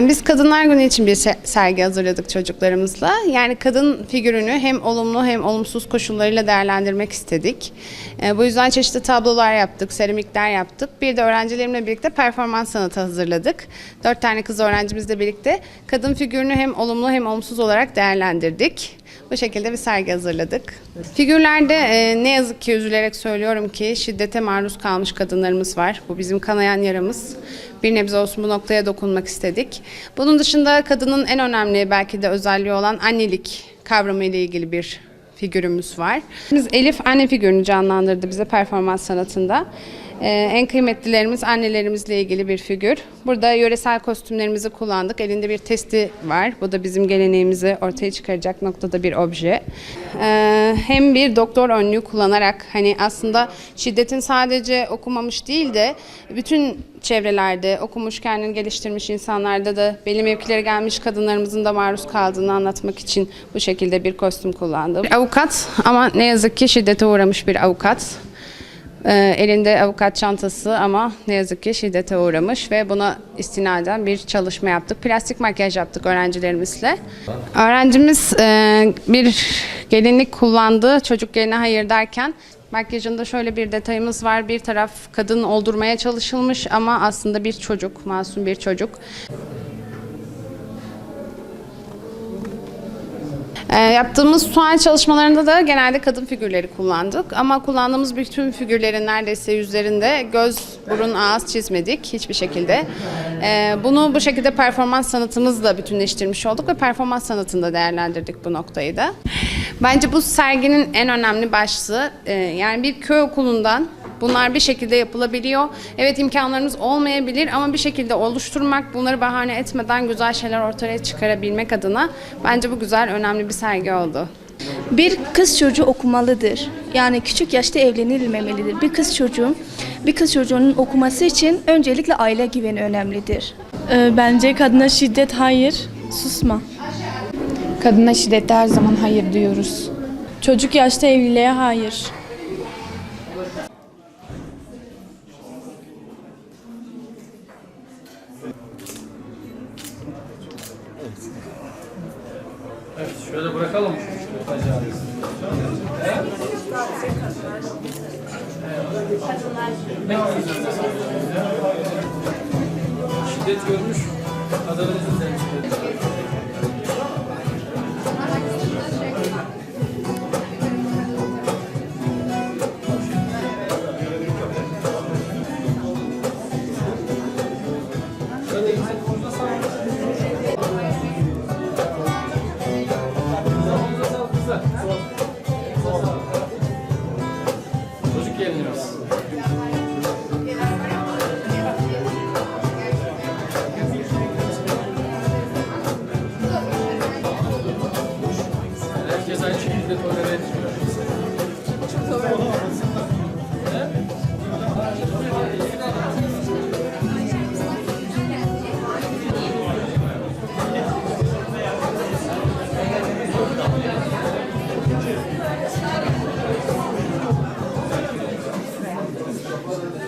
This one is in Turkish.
Ee, Biz Kadınlar Günü için bir se- sergi hazırladık çocuklarımızla. Yani kadın figürünü hem olumlu hem olumsuz koşullarıyla değerlendirmek istedik. Ee, Bu yüzden çeşitli tablolar yaptık, seramikler yaptık. Bir de öğrencilerimle birlikte performans sanatı hazırladık. Dört tane kız öğrencimizle birlikte kadın figürünü hem olumlu hem olumsuz olarak değerlendirdik. Bu şekilde bir sergi hazırladık. Figürlerde e, ne yazık ki üzülerek söylüyorum ki şiddete maruz kalmış kadınlarımız var. Bu bizim kanayan yaramız. Bir nebze olsun bu noktaya dokunmak istedik. Bunun dışında kadının en önemli belki de özelliği olan annelik kavramı ile ilgili bir figürümüz var. Biz Elif anne figürünü canlandırdı bize performans sanatında. Ee, en kıymetlilerimiz annelerimizle ilgili bir figür. Burada yöresel kostümlerimizi kullandık. Elinde bir testi var. Bu da bizim geleneğimizi ortaya çıkaracak noktada bir obje. Ee, hem bir doktor önlüğü kullanarak hani aslında şiddetin sadece okumamış değil de bütün çevrelerde okumuş, kendini geliştirmiş insanlarda da belli mevkilere gelmiş kadınlarımızın da maruz kaldığını anlatmak için bu şekilde bir kostüm kullandım. Bir avukat ama ne yazık ki şiddete uğramış bir avukat. Ee, elinde avukat çantası ama ne yazık ki şiddete uğramış ve buna istinaden bir çalışma yaptık. Plastik makyaj yaptık öğrencilerimizle. Öğrencimiz e, bir gelinlik kullandı. Çocuk geline hayır derken makyajında şöyle bir detayımız var. Bir taraf kadın oldurmaya çalışılmış ama aslında bir çocuk, masum bir çocuk. Ee, yaptığımız sual çalışmalarında da genelde kadın figürleri kullandık. Ama kullandığımız bütün figürlerin neredeyse yüzlerinde göz, burun, ağız çizmedik hiçbir şekilde. Ee, bunu bu şekilde performans sanatımızla bütünleştirmiş olduk ve performans sanatında değerlendirdik bu noktayı da. Bence bu serginin en önemli başlığı e, yani bir köy okulundan Bunlar bir şekilde yapılabiliyor. Evet imkanlarımız olmayabilir ama bir şekilde oluşturmak, bunları bahane etmeden güzel şeyler ortaya çıkarabilmek adına bence bu güzel, önemli bir sergi oldu. Bir kız çocuğu okumalıdır. Yani küçük yaşta evlenilmemelidir. Bir kız çocuğu, bir kız çocuğunun okuması için öncelikle aile güveni önemlidir. Ee, Bence kadına şiddet hayır, susma. Kadına şiddete her zaman hayır diyoruz. Çocuk yaşta evliliğe hayır. Şöyle bırakalım. Şiddet görmüş kadınımızı temsil そうそ cosas